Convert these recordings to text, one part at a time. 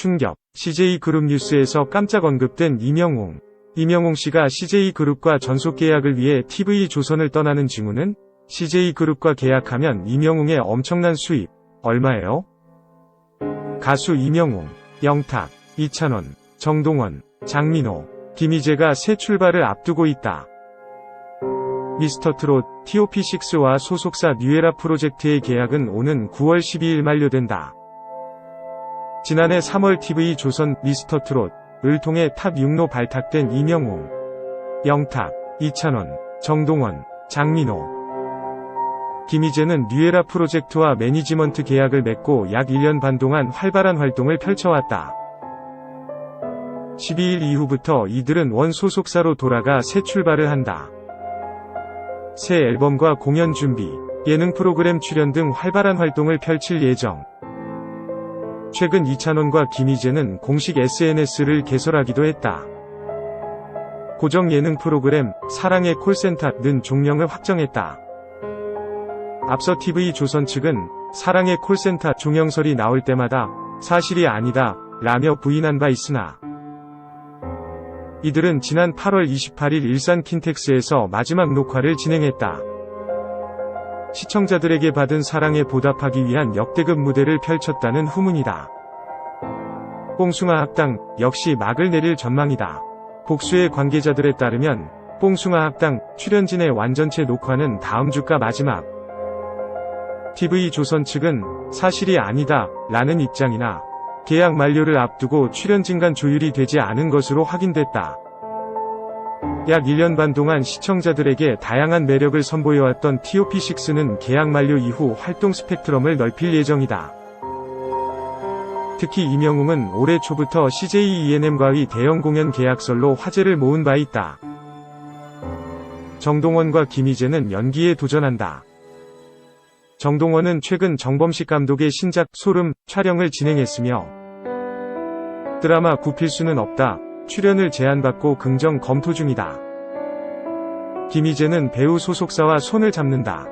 충격, CJ그룹 뉴스에서 깜짝 언급된 이명웅. 이명웅 씨가 CJ그룹과 전속 계약을 위해 TV조선을 떠나는 징후는 CJ그룹과 계약하면 이명웅의 엄청난 수입, 얼마예요? 가수 이명웅, 영탁, 이찬원, 정동원, 장민호, 김희재가 새 출발을 앞두고 있다. 미스터트롯, TOP6와 소속사 뉴에라 프로젝트의 계약은 오는 9월 12일 만료된다. 지난해 3월 TV 조선 미스터 트롯을 통해 탑 6로 발탁된 이명웅, 영탁, 이찬원, 정동원, 장민호, 김희재는 뉴에라 프로젝트와 매니지먼트 계약을 맺고 약 1년 반 동안 활발한 활동을 펼쳐왔다. 12일 이후부터 이들은 원 소속사로 돌아가 새 출발을 한다. 새 앨범과 공연 준비, 예능 프로그램 출연 등 활발한 활동을 펼칠 예정. 최근 이찬원과 김희재는 공식 SNS를 개설하기도 했다. 고정 예능 프로그램 사랑의 콜센터는 종영을 확정했다. 앞서 TV 조선 측은 사랑의 콜센터 종영설이 나올 때마다 사실이 아니다 라며 부인한 바 있으나 이들은 지난 8월 28일 일산 킨텍스에서 마지막 녹화를 진행했다. 시청자들에게 받은 사랑에 보답하기 위한 역대급 무대를 펼쳤다는 후문이다. 뽕숭아 합당 역시 막을 내릴 전망이다. 복수의 관계자들에 따르면 뽕숭아 합당 출연진의 완전체 녹화는 다음 주가 마지막. TV 조선 측은 사실이 아니다 라는 입장이나 계약 만료를 앞두고 출연진 간 조율이 되지 않은 것으로 확인됐다. 약 1년 반 동안 시청자들에게 다양한 매력을 선보여왔던 TOP6는 계약 만료 이후 활동 스펙트럼을 넓힐 예정이다. 특히 이명웅은 올해 초부터 CJ ENM과의 대형 공연 계약설로 화제를 모은 바 있다. 정동원과 김희재는 연기에 도전한다. 정동원은 최근 정범식 감독의 신작 소름 촬영을 진행했으며 드라마 굽힐 수는 없다 출연을 제안받고 긍정 검토 중이다. 김희재는 배우 소속사와 손을 잡는다.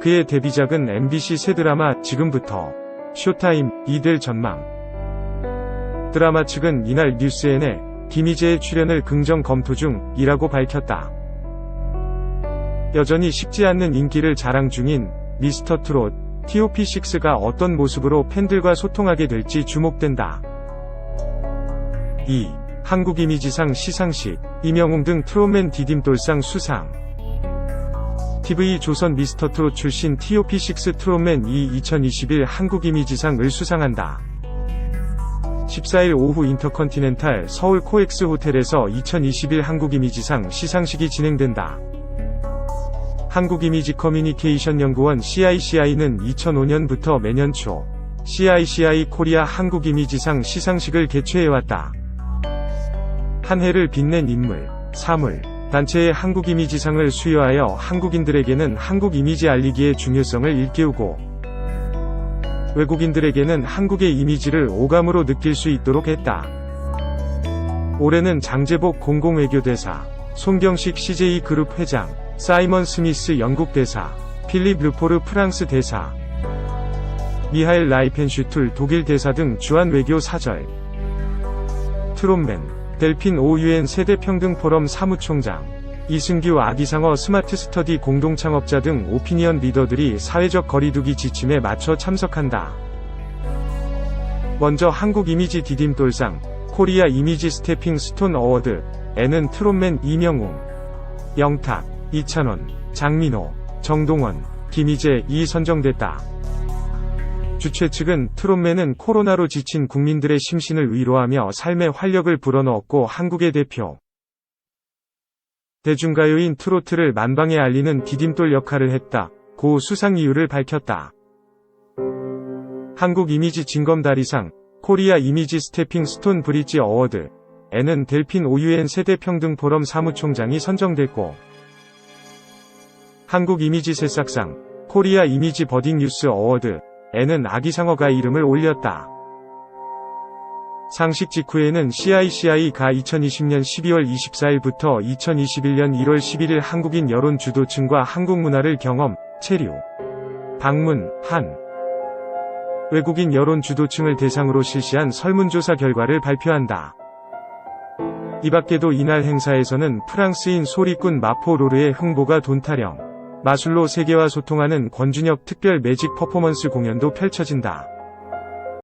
그의 데뷔작은 MBC 새 드라마 지금부터 쇼타임 이들 전망 드라마 측은 이날 뉴스엔에 김희재의 출연을 긍정 검토 중이라고 밝혔다. 여전히 식지 않는 인기를 자랑 중인 미스터 트롯 TOP6가 어떤 모습으로 팬들과 소통하게 될지 주목된다. 2. 한국 이미지상 시상식, 이명웅 등 트롯맨 디딤돌상 수상. TV 조선 미스터 트롯 출신 TOP6 트롯맨 이 2021 한국 이미지상을 수상한다. 14일 오후 인터컨티넨탈 서울 코엑스 호텔에서 2021 한국 이미지상 시상식이 진행된다. 한국이미지 커뮤니케이션 연구원 CICI는 2005년부터 매년 초 CICI 코리아 한국이미지상 시상식을 개최해왔다. 한 해를 빛낸 인물, 사물, 단체의 한국 이미지상을 수여하여 한국인들에게는 한국 이미지 알리기의 중요성을 일깨우고 외국인들에게는 한국의 이미지를 오감으로 느낄 수 있도록 했다. 올해는 장재복 공공외교대사, 손경식 CJ그룹 회장, 사이먼 스미스 영국 대사, 필립 르포르 프랑스 대사, 미하일 라이펜슈툴 독일 대사 등 주한 외교 사절, 트롯맨, 델핀 오유엔 세대평등 포럼 사무총장, 이승규 아기상어 스마트 스터디 공동창업자 등 오피니언 리더들이 사회적 거리두기 지침에 맞춰 참석한다. 먼저 한국 이미지 디딤돌상, 코리아 이미지 스태핑 스톤 어워드 에는 트롯맨 이명웅, 영탁, 이찬원, 장민호, 정동원, 김희재 이 선정됐다. 주최 측은 트롯맨은 코로나로 지친 국민들의 심신을 위로하며 삶의 활력을 불어넣었고 한국의 대표 대중가요인 트로트를 만방에 알리는 디딤돌 역할을 했다. 고 수상 이유를 밝혔다. 한국 이미지 진검다리상, 코리아 이미지 스태핑 스톤 브릿지 어워드, 에는 델핀 오유엔 세대평등 포럼 사무총장이 선정됐고, 한국 이미지 새싹상, 코리아 이미지 버딩 뉴스 어워드, 에는 아기상어가 이름을 올렸다. 상식 직후에는 CICI가 2020년 12월 24일부터 2021년 1월 11일 한국인 여론 주도층과 한국 문화를 경험, 체류, 방문, 한, 외국인 여론 주도층을 대상으로 실시한 설문조사 결과를 발표한다. 이 밖에도 이날 행사에서는 프랑스인 소리꾼 마포 로르의 흥보가 돈타령, 마술로 세계와 소통하는 권준혁 특별 매직 퍼포먼스 공연도 펼쳐진다.